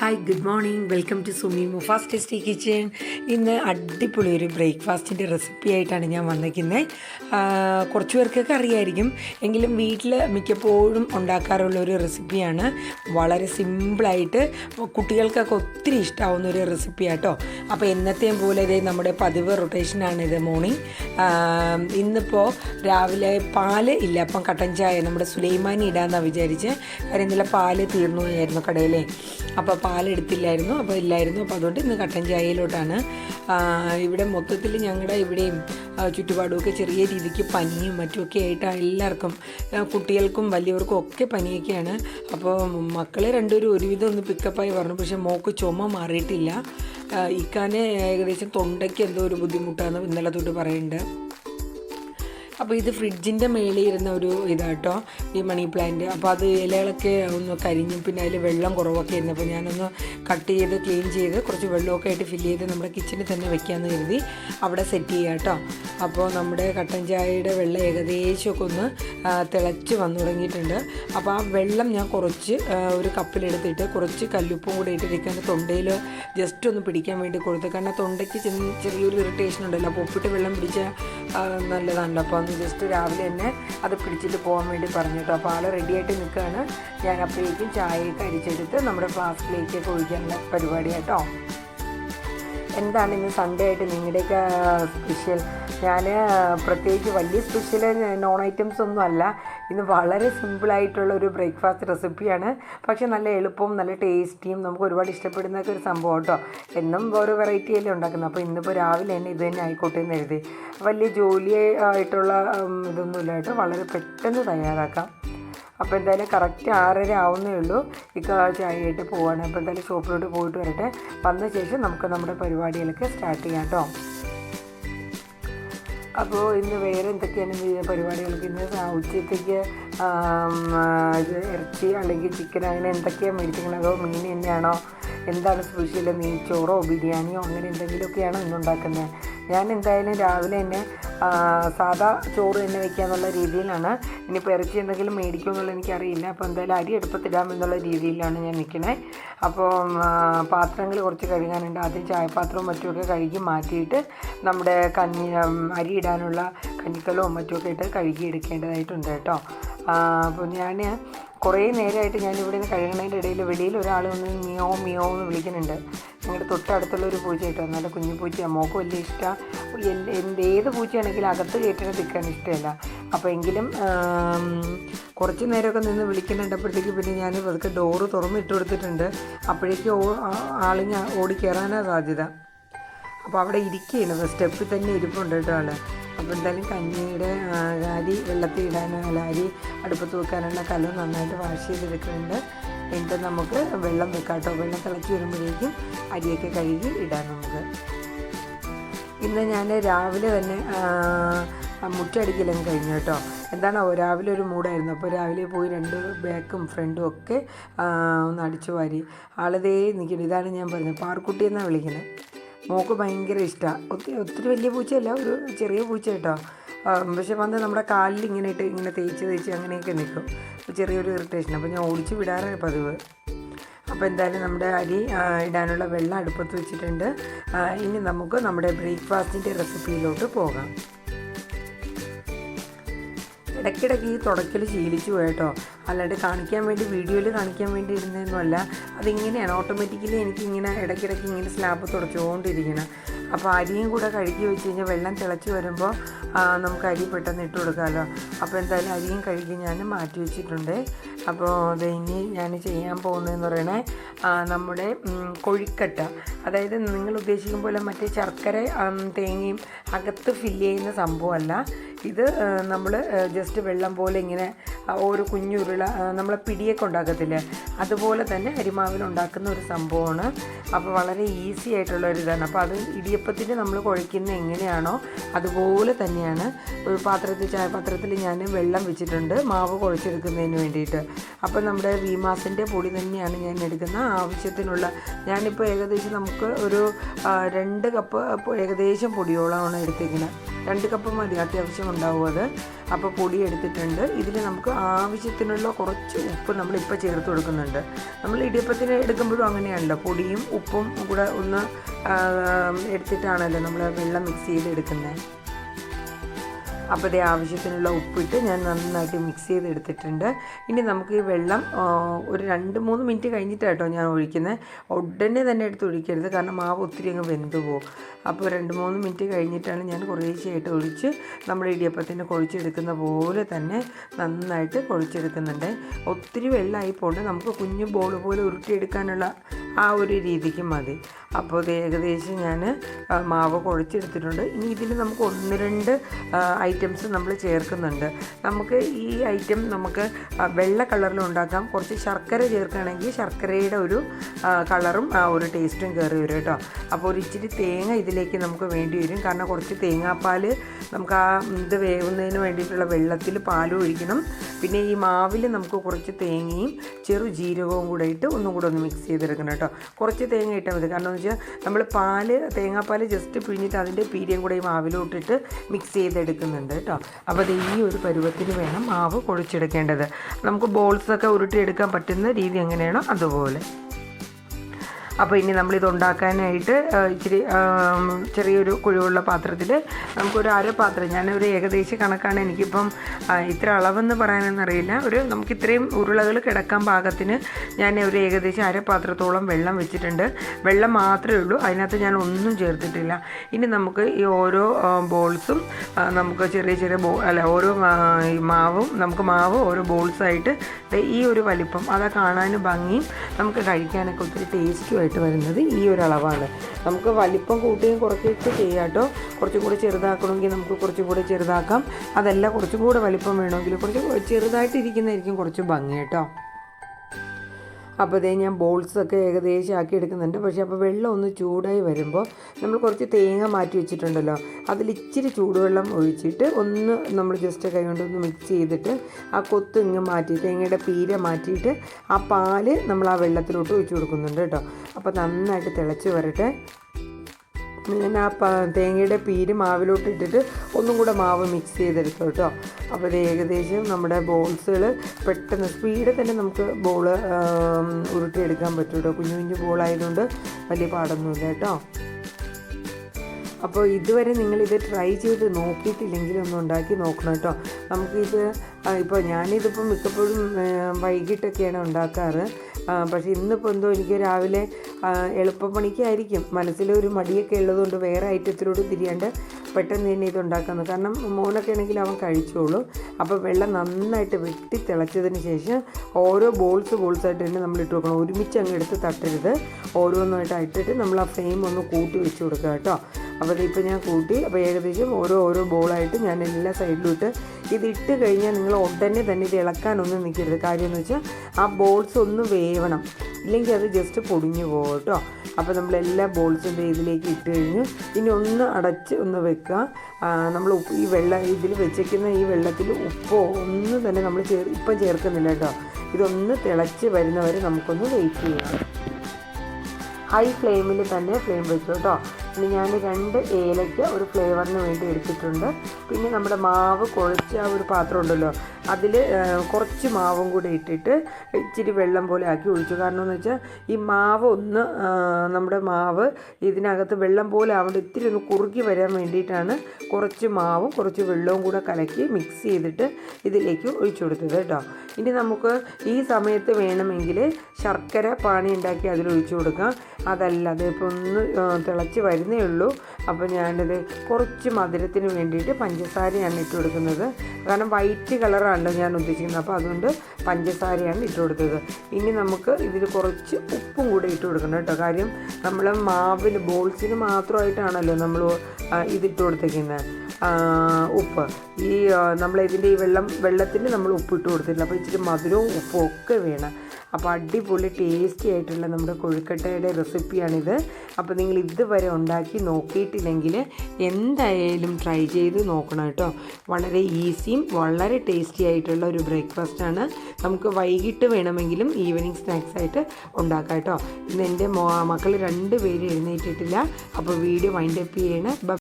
Hi good morning welcome to Sumi Mufas tasty kitchen ഇന്ന് അടിപൊളി ഒരു ബ്രേക്ക്ഫാസ്റ്റിന്റെ റെസിപ്പി ആയിട്ടാണ് ഞാൻ വന്നിരിക്കുന്നത്. കുറച്ച് പേർക്കൊക്കെ അറിയായിരിക്കും. എങ്കിലും വീട്ടിൽ മിക്കപ്പോഴും ഉണ്ടാക്കാറുള്ള ഒരു റെസിപ്പിയാണ് വളരെ സിമ്പിളായിട്ട് കുട്ടികൾക്കൊക്കെ ഒത്തിരി ഇഷ്ടമാവുന്ന ഒരു റെസിപ്പി ആട്ടോ. അപ്പോൾ എന്നത്തെയും പോലെ ഇതേ നമ്മുടെ പതിവ് റൊട്ടേഷനാണ് ഇത് മോർണിംഗ് ഇന്നിപ്പോൾ രാവിലെ പാൽ ഇല്ല. അപ്പം കട്ടൻ ചായ. നമ്മുടെ സുലൈമാനി ഇടാമെന്നാണ് വിചാരിച്ച്. കാര്യം ഇന്നലെ പാൽ തീർന്നു പോയായിരുന്നു കടയിലെ. അപ്പോൾ പാലെടുത്തില്ലായിരുന്നു അപ്പോൾ ഇല്ലായിരുന്നു. അപ്പോൾ അതുകൊണ്ട് ഇന്ന് കട്ടൻ ചായയിലോട്ടാണ്. ഇവിടെ മൊത്തത്തിൽ ഞങ്ങളുടെ ഇവിടെയും ചുറ്റുപാടുമൊക്കെ ചെറിയ രീതിക്ക് പനിയും മറ്റുമൊക്കെ ആയിട്ട് എല്ലാവർക്കും കുട്ടികൾക്കും വലിയവർക്കും ഒക്കെ പനിയൊക്കെയാണ്. അപ്പോൾ മക്കളെ രണ്ടുപേരും ഒരുവിധം ഒന്ന് പിക്കപ്പായി പറഞ്ഞു. പക്ഷേ മോക്ക് ചുമ മാറിയിട്ടില്ല. ഇക്കാനെ ഏകദേശം തൊണ്ടയ്ക്ക് എന്തോ ഒരു ബുദ്ധിമുട്ടാണ് ഇന്നലെ തൊട്ട് പറയുന്നുണ്ട് അപ്പോൾ ഇത് ഫ്രിഡ്ജിന്റെ മേളിൽ ഇരുന്ന ഒരു ഇതാട്ടോ ഈ മണി പ്ലാന്റ്. അപ്പോൾ അത് ഇലകളൊക്കെ ഒന്ന് കരിഞ്ഞു പിന്നെ അതിൽ വെള്ളം കുറവൊക്കെ ഇരുന്നു അപ്പോൾ ഞാനൊന്ന് കട്ട് ചെയ്ത് ക്ലീൻ ചെയ്ത് കുറച്ച് വെള്ളമൊക്കെ ആയിട്ട് ഫില്ല് ചെയ്ത് നമ്മുടെ കിച്ചണിൽ തന്നെ വെക്കാമെന്ന് കരുതി അവിടെ സെറ്റ് ചെയ്യാം കേട്ടോ അപ്പോൾ നമ്മുടെ കട്ടൻ ചായയുടെ വെള്ളം ഏകദേശമൊക്കെ ഒന്ന് തിളച്ച് വന്നു തുടങ്ങിയിട്ടുണ്ട്. അപ്പോൾ ആ വെള്ളം ഞാൻ കുറച്ച് ഒരു കപ്പിലെടുത്തിട്ട് കുറച്ച് കല്ലുപ്പും കൂടെ ഇട്ടിരിക്കാൻ തൊണ്ടയിൽ ജസ്റ്റ് ഒന്ന് പിടിക്കാൻ വേണ്ടി കൊടുത്തു. കാരണം തൊണ്ടയ്ക്ക് ചെറിയൊരു ഇറിറ്റേഷൻ ഉണ്ടല്ലോ. അപ്പോൾ ഉപ്പിട്ട് വെള്ളം പിടിച്ചാൽ നല്ലതാണല്ലോ. അപ്പോൾ ഒന്ന് ജസ്റ്റ് രാവിലെ തന്നെ അത് പിടിച്ചിട്ട് പോകാൻ വേണ്ടി പറഞ്ഞു കേട്ടോ. അപ്പോൾ ആൾ റെഡിയായിട്ട് നിൽക്കുകയാണ്. ഞാൻ അപ്പോഴേക്കും ചായയൊക്കെ അരിച്ചെടുത്ത് നമ്മുടെ ഫ്ലാസ്കിലേക്കൊക്കെ ഒഴിക്കാനുള്ള പരിപാടി കേട്ടോ. എന്താണ് ഇന്ന് സൺഡേ ആയിട്ട് നിങ്ങളുടെയൊക്കെ സ്പെഷ്യൽ ഞാൻ പ്രത്യേകിച്ച് വലിയ സ്പെഷ്യൽ നോൺ ഐറ്റംസ് ഒന്നും അല്ല. ഇന്ന് വളരെ സിമ്പിളായിട്ടുള്ള ഒരു ബ്രേക്ക്ഫാസ്റ്റ് റെസിപ്പിയാണ് പക്ഷേ നല്ല എളുപ്പവും നല്ല ടേസ്റ്റിയും നമുക്ക് ഒരുപാട് ഇഷ്ടപ്പെടുന്ന ഒരു സംഭവം കേട്ടോ എന്നും ഓരോ വെറൈറ്റി അല്ലേ ഉണ്ടാക്കുന്നത്. അപ്പോൾ ഇന്നിപ്പോൾ രാവിലെ തന്നെ ഇത് തന്നെ ആയിക്കോട്ടെ എന്ന് എഴുതി വലിയ ജോലി ആയിട്ടുള്ള ഇതൊന്നുമില്ല കേട്ടോ. വളരെ പെട്ടെന്ന് തയ്യാറാക്കാം. അപ്പോൾ എന്തായാലും കറക്റ്റ് ആറര ആവുന്നേ ഉള്ളൂ. ഇക്ക ചായയായിട്ട് പോവാണ്. അപ്പോൾ എന്തായാലും ഷോപ്പിലോട്ട് പോയിട്ട് വരട്ടെ. വന്ന ശേഷം നമുക്ക് നമ്മുടെ പരിപാടികളൊക്കെ സ്റ്റാർട്ട് ചെയ്യാം കേട്ടോ. അപ്പോൾ ഇന്ന് വേറെ എന്തൊക്കെയാണ് പരിപാടികൾക്ക് ഇന്ന് ഉച്ചത്തേക്ക് ഇറച്ചി അല്ലെങ്കിൽ ചിക്കൻ അങ്ങനെ എന്തൊക്കെയാണ് മേടിച്ചിരിക്കുന്നത്? അതോ മീൻ തന്നെയാണോ? എന്താണ് സ്പെഷ്യൽ മീൻ ചോറോ ബിരിയാണിയോ അങ്ങനെ എന്തെങ്കിലുമൊക്കെയാണോ ഇന്ന് ഉണ്ടാക്കുന്നത് ഞാൻ എന്തായാലും രാവിലെ തന്നെ സാധാ ചോറ് തന്നെ വെക്കാന്നുള്ള രീതിയിലാണ്. ഇനിയിപ്പോൾ ഇറച്ചി എന്തെങ്കിലും മേടിക്കും എന്നുള്ളത് എനിക്കറിയില്ല. അപ്പോൾ എന്തായാലും അരി എടുപ്പത്തിടാമെന്നുള്ള രീതിയിലാണ് ഞാൻ നിൽക്കുന്നത് അപ്പോൾ പാത്രങ്ങൾ കുറച്ച് കഴുകാനുണ്ട്. ആദ്യം ചായപാത്രവും മറ്റുമൊക്കെ കഴുകി മാറ്റിയിട്ട് നമ്മുടെ കഞ്ഞി അരി ഇടാനുള്ള കഞ്ഞിക്കലവും മറ്റുമൊക്കെ ഇട്ട് കഴുകി എടുക്കേണ്ടതായിട്ടുണ്ട് കേട്ടോ അപ്പോൾ ഞാൻ കുറേ നേരമായിട്ട് ഞാൻ ഇവിടെ നിന്ന് കഴുകണതിന്റെ ഇടയിൽ വെളിയിൽ ഒരാൾ വന്ന് മിയോ മിയോ എന്ന് വിളിക്കുന്നുണ്ട്. ഞങ്ങളുടെ തൊട്ടടുത്തുള്ള ഒരു പൂച്ച കേട്ടോ. കുഞ്ഞു പൂച്ചയാണ് മോക്ക് വലിയ ഇഷ്ടമാണ് എന്ത് ഏത് പൂച്ചയാണെങ്കിലും അകത്ത് കയറ്റിനെ നിൽക്കാൻ ഇഷ്ടമല്ല. അപ്പോൾ എങ്കിലും കുറച്ച് നേരമൊക്കെ നിന്ന് വിളിക്കുന്നുണ്ടപ്പോഴത്തേക്ക് പിന്നെ ഞാൻ ഇവർക്ക് ഡോറ് തുറന്നിട്ട് കൊടുത്തിട്ടുണ്ട്. അപ്പോഴേക്കും ആളിങ്ങ് ഓടി കയറാനാണ് സാധ്യത. അപ്പോൾ അവിടെ ഇരിക്കുകയാണ്. സ്റ്റെപ്പിൽ തന്നെ ഇരിപ്പുണ്ട് കേട്ടോ ആൾ. അപ്പോൾ എന്തായാലും കഞ്ഞിയുടെ ആകാരി വെള്ളത്തിൽ ഇടാനോ അല്ല അരി അടുപ്പത്ത് വെക്കാനുള്ള കലം നന്നായിട്ട് വാഷ് ചെയ്തെടുക്കുന്നുണ്ട്. എന്നിട്ട് നമുക്ക് വെള്ളം വെക്കാട്ടോ കേട്ടോ. വെള്ളം തിളച്ച് വരുമ്പോഴേക്കും അരിയൊക്കെ കഴുകി ഇടാം നമുക്ക്. ഇന്ന് ഞാൻ രാവിലെ തന്നെ മുറ്റടിക്കലും കഴിഞ്ഞു കേട്ടോ. എന്താണ് രാവിലെ ഒരു മൂടായിരുന്നു അപ്പോൾ രാവിലെ പോയി രണ്ട് ബാക്കും ഫ്രണ്ടും ഒക്കെ ഒന്ന് അടിച്ചു വാരി. ആളതേ നിൽക്കുന്നു. ഇതാണ് ഞാൻ പറഞ്ഞത്. പാർക്കുട്ടി എന്നാണ് വിളിക്കുന്നത്? മോക്ക് ഭയങ്കര ഇഷ്ടമാണ് ഒത്തിരി ഒത്തിരി വലിയ പൂച്ചയല്ല ഒരു ചെറിയ പൂച്ച കേട്ടോ. പക്ഷെ വന്ന് നമ്മുടെ കാലിൽ ഇങ്ങനെ ഇട്ട് ഇങ്ങനെ തേച്ച് തേച്ച് അങ്ങനെയൊക്കെ നിൽക്കും. ചെറിയൊരു ഇറിറ്റേഷൻ അപ്പോൾ ഞാൻ ഓടിച്ച് വിടാറാണ് പതിവ്. അപ്പോൾ എന്തായാലും നമ്മുടെ അരി ഇടാനുള്ള വെള്ളം അടുപ്പത്ത് വെച്ചിട്ടുണ്ട്. ഇനി നമുക്ക് നമ്മുടെ ബ്രേക്ക്ഫാസ്റ്റിന്റെ റെസിപ്പിയിലോട്ട് പോകാം. ഇടയ്ക്കിടയ്ക്ക് ഈ തുടക്കൽ ശീലിച്ചു പോയട്ടോ അല്ലാണ്ട് കാണിക്കാൻ വേണ്ടി വീഡിയോയിൽ കാണിക്കാൻ വേണ്ടി ഇരുന്നതൊന്നുമല്ല. അതിങ്ങനെയാണ്. ഓട്ടോമാറ്റിക്കലി എനിക്കിങ്ങനെ ഇടയ്ക്കിടയ്ക്ക് ഇങ്ങനെ സ്ലാബ് തുടച്ചുകൊണ്ടിരിക്കണം. അപ്പോൾ അരിയും കൂടെ കഴുകി വെച്ച് കഴിഞ്ഞാൽ വെള്ളം തിളച്ച് വരുമ്പോൾ നമുക്ക് അരി പെട്ടെന്ന് ഇട്ട് കൊടുക്കാമല്ലോ അപ്പോൾ എന്തായാലും അരിയും കഴുകി ഞാൻ മാറ്റി വെച്ചിട്ടുണ്ട്. അപ്പോൾ അത് ഇനി ഞാൻ ചെയ്യാൻ പോകുന്നതെന്ന് പറയണേ നമ്മുടെ കൊഴിക്കട്ട. അതായത് നിങ്ങൾ ഉദ്ദേശിക്കും പോലെ മറ്റേ ശർക്കര തേങ്ങയും അകത്ത് ഫില്ല് ചെയ്യുന്ന സംഭവമല്ല. ഇത് നമ്മൾ ജസ്റ്റ് വെള്ളം പോലെ ഇങ്ങനെ ഒരു കുഞ്ഞുരുള നമ്മളെ പിടിയൊക്കെ ഉണ്ടാക്കത്തില്ലേ? അതുപോലെ തന്നെ അരിമാവിൽ ഉണ്ടാക്കുന്ന ഒരു സംഭവമാണ്. അപ്പോൾ വളരെ ഈസി ആയിട്ടുള്ള ഒരു ഇതാണ്. അപ്പോൾ അത് ഇടിയപ്പത്തിന് നമ്മൾ കുഴയ്ക്കുന്ന എങ്ങനെയാണോ അതുപോലെ തന്നെയാണ്. ഒരു പാത്രത്തിൽ ചായപാത്രത്തിൽ ഞാൻ വെള്ളം വെച്ചിട്ടുണ്ട് മാവ് കുഴച്ചെടുക്കുന്നതിന് വേണ്ടിയിട്ട്. അപ്പോൾ നമ്മുടെ വീമാസിന്റെ പൊടി തന്നെയാണ് ഞാൻ എടുക്കുന്ന ആവശ്യത്തിനുള്ള. ഞാനിപ്പോൾ ഏകദേശം നമുക്ക് ഒരു രണ്ട് കപ്പ് ഏകദേശം പൊടിയോളമാണ് എടുത്തിരിക്കുന്നത് രണ്ട് കപ്പ് മതി അത്യാവശ്യം ഉണ്ടാവും അത്. അപ്പോൾ പൊടി എടുത്തിട്ടുണ്ട്. ഇതിൽ നമുക്ക് ആവശ്യത്തിനുള്ള കുറച്ച് ഉപ്പ് നമ്മളിപ്പോൾ ചേർത്ത് കൊടുക്കുന്നുണ്ട്. നമ്മൾ ഇടിയപ്പത്തിന് എടുക്കുമ്പോഴും അങ്ങനെയാണല്ലോ. പൊടിയും ഉപ്പും കൂടെ ഒന്ന് എടുത്തിട്ടാണല്ലോ നമ്മൾ വെള്ളം മിക്സ് ചെയ്ത് എടുക്കുന്നത്. അപ്പോൾ ഇതേ ആവശ്യത്തിനുള്ള ഉപ്പിട്ട് ഞാൻ നന്നായിട്ട് മിക്സ് ചെയ്ത് എടുത്തിട്ടുണ്ട് ഇനി നമുക്ക് ഈ വെള്ളം ഒരു രണ്ട് മൂന്ന് മിനിറ്റ് കഴിഞ്ഞിട്ടാണ് കേട്ടോ ഞാൻ ഒഴിക്കുന്നത് ഉടനെ തന്നെ എടുത്ത് ഒഴിക്കരുത് കാരണം മാവ് ഒത്തിരി അങ്ങ് വെന്ത് പോകും അപ്പോൾ രണ്ട് മൂന്ന് മിനിറ്റ് കഴിഞ്ഞിട്ടാണ് ഞാൻ കുറേശ്ശെയായിട്ട് ഒഴിച്ച് നമ്മുടെ ഇടിയപ്പത്തിന് കുഴച്ചെടുക്കുന്ന പോലെ തന്നെ നന്നായിട്ട് കുഴച്ചെടുക്കുന്നുണ്ട്. ഒത്തിരി വെള്ളമായി പോണ്ട്. നമുക്ക് കുഞ്ഞു ബോൾ പോലെ ഉരുട്ടിയെടുക്കാനുള്ള ആ ഒരു രീതിക്ക് മതി. അപ്പോൾ ഏകദേശം ഞാൻ മാവ് കുഴച്ചെടുത്തിട്ടുണ്ട്. ഇനി ഇതിൽ നമുക്ക് ഒന്ന് രണ്ട് ഐറ്റംസ് നമ്മൾ ചേർക്കുന്നുണ്ട്. നമുക്ക് ഈ ഐറ്റം നമുക്ക് വെള്ള കളറിൽ ഉണ്ടാക്കാം. കുറച്ച് ശർക്കര ചേർക്കുകയാണെങ്കിൽ ശർക്കരയുടെ ഒരു കളറും ഒരു ടേസ്റ്റും കയറി വരും കേട്ടോ. അപ്പോൾ ഒരു ഇച്ചിരി തേങ്ങ ഇതിലേക്ക് നമുക്ക് വേണ്ടി വരും. കാരണം കുറച്ച് തേങ്ങാപ്പാൽ നമുക്ക് ആ ഇത് വേവുന്നതിന് വേണ്ടിയിട്ടുള്ള വെള്ളത്തിൽ പാലും ഒഴിക്കണം. പിന്നെ ഈ മാവിൽ നമുക്ക് കുറച്ച് തേങ്ങയും ചെറു ജീരകവും കൂടെ ഇട്ട് ഒന്നും കൂടെ ഒന്ന് മിക്സ് ചെയ്തെടുക്കണം കേട്ടോ. കുറച്ച് തേങ്ങ ഇട്ടാൽ മതി. കാരണം എന്ന് വെച്ചാൽ നമ്മൾ പാൽ തേങ്ങാപ്പാൽ ജസ്റ്റ് പിഴിഞ്ഞിട്ട് അതിന്റെ പീരിയം കൂടെ ഈ മാവിലോട്ടിട്ട് മിക്സ് ചെയ്തെടുക്കുന്നുണ്ട്. കേട്ടോ. അപ്പോൾ അത് ഈ ഒരു പരുവത്തിന് വേണം മാവ് കുഴച്ചെടുക്കേണ്ടത്. നമുക്ക് ബോൾസൊക്കെ ഉരുട്ടിയെടുക്കാൻ പറ്റുന്ന രീതി എങ്ങനെയാണോ അതുപോലെ. അപ്പോൾ ഇനി നമ്മളിത് ഉണ്ടാക്കാനായിട്ട് ഇച്ചിരി ചെറിയൊരു കുഴിവുള്ള പാത്രത്തിൽ നമുക്കൊരു അര പാത്രം ഞാനൊരു ഏകദേശ കണക്കാണ് എനിക്കിപ്പം ഇത്ര അളവെന്ന് പറയാനൊന്നും അറിയില്ല ഒരു നമുക്ക് ഇത്രയും ഉരുളകൾ കിടക്കാൻ പാകത്തിന് ഞാൻ ഒരു ഏകദേശം അര പാത്രത്തോളം വെള്ളം വെച്ചിട്ടുണ്ട്. വെള്ളം മാത്രമേ ഉള്ളൂ അതിനകത്ത് ഞാൻ ഒന്നും ചേർത്തിട്ടില്ല. ഇനി നമുക്ക് ഈ ഓരോ ബോൾസും നമുക്ക് ചെറിയ ചെറിയ ബോ അല്ല ഓരോ മാവും നമുക്ക് മാവ് ഓരോ ബോൾസായിട്ട് ഈ ഒരു വലിപ്പം അതാ കാണാനും ഭംഗിയും നമുക്ക് കഴിക്കാനൊക്കെ ഒത്തിരി ടേസ്റ്റുമായിട്ട് വരുന്നത് ഈ ഒരു അളവാണ്. നമുക്ക് വലിപ്പം കൂട്ടുകയും കുറയ്ക്കുകയൊക്കെ ചെയ്യാം കേട്ടോ കുറച്ചും കൂടി ചെറുതാക്കണമെങ്കിൽ നമുക്ക് കുറച്ചും കൂടി ചെറുതാക്കാം. അതല്ല കുറച്ചും കൂടെ വലിപ്പം വേണമെങ്കിൽ കുറച്ച് ചെറുതായിട്ടിരിക്കുന്നതായിരിക്കും കുറച്ച് ഭംഗി കേട്ടോ. അപ്പോൾ ഇതേ ഞാൻ ബോൾസൊക്കെ ഏകദേശം ആക്കി എടുക്കുന്നുണ്ട് പക്ഷേ അപ്പോൾ വെള്ളം ഒന്ന് ചൂടായി വരുമ്പോൾ നമ്മൾ കുറച്ച് തേങ്ങ മാറ്റി വെച്ചിട്ടുണ്ടല്ലോ. അതിൽ ഇച്ചിരി ചൂടുവെള്ളം ഒഴിച്ചിട്ട് ഒന്ന് നമ്മൾ ജസ്റ്റ് കൈ കൊണ്ട് ഒന്ന് മിക്സ് ചെയ്തിട്ട് ആ കൊത്ത് ഇങ്ങ് മാറ്റി തേങ്ങയുടെ പീര മാറ്റിയിട്ട് ആ പാൽ നമ്മൾ ആ വെള്ളത്തിലോട്ട് ഒഴിച്ചു കൊടുക്കുന്നുണ്ട് കേട്ടോ. അപ്പോൾ നന്നായിട്ട് തിളച്ച് വരട്ടെ. ഞാൻ ആ തേങ്ങയുടെ പീര് മാവിലോട്ട് ഇട്ടിട്ട് ഒന്നും കൂടെ മാവ് മിക്സ് ചെയ്തെടുത്തു കേട്ടോ. അപ്പോൾ ഇത് ഏകദേശം നമ്മുടെ ബോൾസുകൾ പെട്ടെന്ന് സ്പീഡിൽ തന്നെ നമുക്ക് ബോൾ ഉരുട്ടിയെടുക്കാൻ പറ്റും കേട്ടോ. കുഞ്ഞു കുഞ്ഞു ബോളായതുകൊണ്ട് വലിയ പാടൊന്നുമില്ല കേട്ടോ. അപ്പോൾ ഇതുവരെ നിങ്ങളിത് ട്രൈ ചെയ്ത് നോക്കിയിട്ടില്ലെങ്കിൽ ഒന്ന് ഉണ്ടാക്കി നോക്കണം കേട്ടോ. നമുക്കിത് ഇപ്പോൾ ഞാനിതിപ്പോൾ മിക്കപ്പോഴും വൈകിട്ടൊക്കെയാണ് ഉണ്ടാക്കാറ്. പക്ഷേ ഇന്നിപ്പോൾ എന്തോ എനിക്ക് രാവിലെ എളുപ്പപ്പണിക്കായിരിക്കും. മനസ്സിലൊരു മടിയൊക്കെ ഉള്ളതുകൊണ്ട് വേറെ ഐറ്റത്തിലോട്ട് തിരിയാണ്ട് പെട്ടെന്ന് തന്നെ ഇത് ഉണ്ടാക്കുന്നത് കാരണം മോനൊക്കെ ആണെങ്കിൽ അവൻ കഴിച്ചോളൂ. അപ്പോൾ വെള്ളം നന്നായിട്ട് വെട്ടി തിളച്ചതിന് ശേഷം ഓരോ ബോൾസ് ബോൾസായിട്ട് തന്നെ നമ്മൾ ഇട്ട് വെക്കണം. ഒരുമിച്ച് അങ്ങ് എടുത്ത് തട്ടരുത്. ഓരോന്നായിട്ട് ഇട്ടിട്ട് നമ്മൾ ആ ഫ്രെയിം ഒന്ന് കൂട്ടി വെച്ച് കൊടുക്കുക കേട്ടോ. അപ്പോൾ ഇതിപ്പോൾ ഞാൻ കൂട്ടി അപ്പോൾ ഏകദേശം ഓരോ ഓരോ ബോളായിട്ട് ഞാൻ എല്ലാ സൈഡിലും ഇട്ട് ഇത് ഇട്ട് കഴിഞ്ഞാൽ നിങ്ങൾ ഉടനെ തന്നെ ഇത് ഇളക്കാനൊന്നും നിൽക്കരുത്. കാര്യം എന്ന് വെച്ചാൽ ആ ബോൾസ് ഒന്ന് വേവണം. ഇല്ലെങ്കിൽ അത് ജസ്റ്റ് പൊടിഞ്ഞു പോകും കേട്ടോ. അപ്പോൾ നമ്മൾ എല്ലാ ബോൾസും ഇതിലേക്ക് ഇട്ട് കഴിഞ്ഞ് ഇനി ഒന്ന് അടച്ച് ഒന്ന് വെക്കുക. നമ്മൾ ഈ വെള്ളം ഇതിൽ വെച്ചേക്കുന്ന ഈ വെള്ളത്തിൽ ഉപ്പോ ഒന്നും തന്നെ നമ്മൾ ചേർ ഇപ്പം ചേർക്കുന്നില്ല കേട്ടോ. ഇതൊന്ന് തിളച്ച് വരുന്നവരെ നമുക്കൊന്ന് വെയിറ്റ് ചെയ്യാം. ഹൈ ഫ്ലെയിമിൽ തന്നെ ഫ്ലെയിം വെച്ചു കേട്ടോ. ഇനി ഞാൻ രണ്ട് ഏലയ്ക്ക ഒരു ഫ്ലേവറിന് വേണ്ടി എടുത്തിട്ടുണ്ട്. പിന്നെ നമ്മുടെ മാവ് കുഴച്ച ആ ഒരു പാത്രം ഉണ്ടല്ലോ അതിൽ കുറച്ച് മാവും കൂടി ഇട്ടിട്ട് ഇച്ചിരി വെള്ളം പോലെ ആക്കി ഒഴിച്ചു. കാരണം എന്ന് വെച്ചാൽ ഈ മാവ് ഒന്ന് നമ്മുടെ മാവ് ഇതിനകത്ത് വെള്ളം പോലെ ആവേണ്ട ഇത്തിരി ഒന്ന് കുറുകി വരാൻ വേണ്ടിയിട്ടാണ് കുറച്ച് മാവും കുറച്ച് വെള്ളവും കൂടെ കലക്കി മിക്സ് ചെയ്തിട്ട് ഇതിലേക്ക് ഒഴിച്ചു കൊടുത്തത് കേട്ടോ. ഇനി നമുക്ക് ഈ സമയത്ത് വേണമെങ്കിൽ ശർക്കര പാനി ഉണ്ടാക്കി അതിൽ ഒഴിച്ചു കൊടുക്കാം. അതല്ല അതിപ്പോൾ ഒന്ന് തിളച്ച് വരുന്നേ ഉള്ളൂ. അപ്പോൾ ഞാനിത് കുറച്ച് മധുരത്തിന് വേണ്ടിയിട്ട് പഞ്ചസാരയാണ് ഇട്ട് കൊടുക്കുന്നത്. കാരണം വൈറ്റ് കളറാണല്ലോ ഞാൻ ഉദ്ദേശിക്കുന്നത്. അപ്പോൾ അതുകൊണ്ട് പഞ്ചസാരയാണ് ഇട്ട് കൊടുത്തത്. ഇനി നമുക്ക് ഇതിൽ കുറച്ച് ഉപ്പും കൂടെ ഇട്ട് കൊടുക്കണം കേട്ടോ. കാര്യം നമ്മൾ മാവിന് ബോൾസിന് മാത്രമായിട്ടാണല്ലോ നമ്മൾ ഇതിട്ട് കൊടുത്തേക്കുന്നത്. ഉപ്പ്. ഈ നമ്മളിതിന്റെ ഈ വെള്ളം വെള്ളത്തിന് നമ്മൾ ഉപ്പ് ഇട്ട് കൊടുത്തിട്ടില്ല. അപ്പോൾ ഇച്ചിരി മധുരവും ഉപ്പും ഒക്കെ വേണം. അപ്പോൾ അടിപൊളി ടേസ്റ്റി ആയിട്ടുള്ള നമ്മുടെ കൊഴുക്കട്ടയുടെ റെസിപ്പിയാണിത് അപ്പോൾ നിങ്ങൾ ഇതുവരെ ഉണ്ടാക്കി നോക്കിയിട്ടില്ലെങ്കിൽ എന്തായാലും ട്രൈ ചെയ്ത് നോക്കണം കേട്ടോ. വളരെ ഈസിയും വളരെ ടേസ്റ്റി ആയിട്ടുള്ള ഒരു ബ്രേക്ക്ഫാസ്റ്റാണ് നമുക്ക് വൈകിട്ട് വേണമെങ്കിലും ഈവനിങ് സ്നാക്സ് ആയിട്ട് ഉണ്ടാക്കാം കേട്ടോ. ഇന്ന് എന്റെ മക്കൾ രണ്ട് പേര് എഴുന്നേറ്റിട്ടില്ല. അപ്പോൾ വീഡിയോ വൈൻഡപ്പ് ചെയ്യണേ.